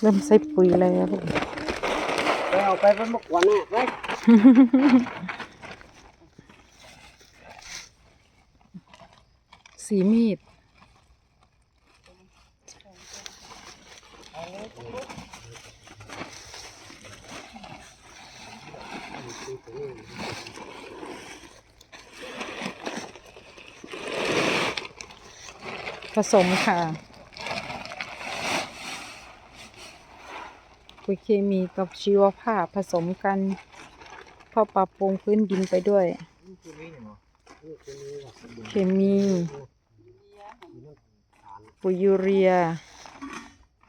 เริ่มใส่ปุ๋ยแล้วไปเอาไปเป็นมะกวนน่ะไปสีมีดผสมค่ะ ปุ๋ยเคมีกับชีวภาพผสมกันเพื่อปรับปรุงพื้นดินไปด้วย เคมี ปุ๋ยยูเรีย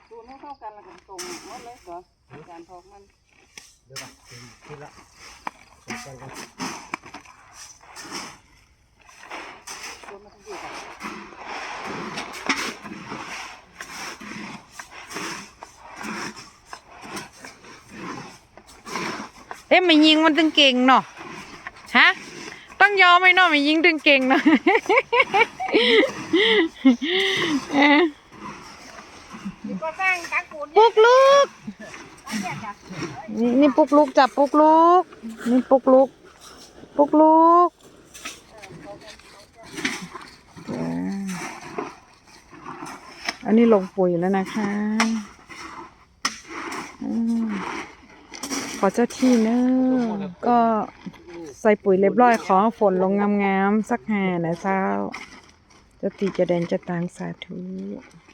สูตรให้เข้ากันล้วก็ตรงหมดเลยก็การพอกมันเดี๋ยวก่อนคินละสองกันกัน สูตรมันต้องอยู่กัน เอ๊ะไม่ยิงมันถึงเก่งเนาะฮะต้องยอมไหมเนาะไม่ยิงถึงเก่งเนาะเอ๊ะก็สร้างกักปูนปลุกลูก นี่นี่ปลุกลูกจับปลุกลูก นี่ปลุกลูกปลุกลูกอ่าอันนี้ลงปุ๋ยแล้วนะคะอืม ขอเจ้าที่เนอะก็ใส่ปุ๋ยเรียบร้อยขอฝนลงงามๆสักหานะเจ้าจะตีจะแดนจะตางสาธุ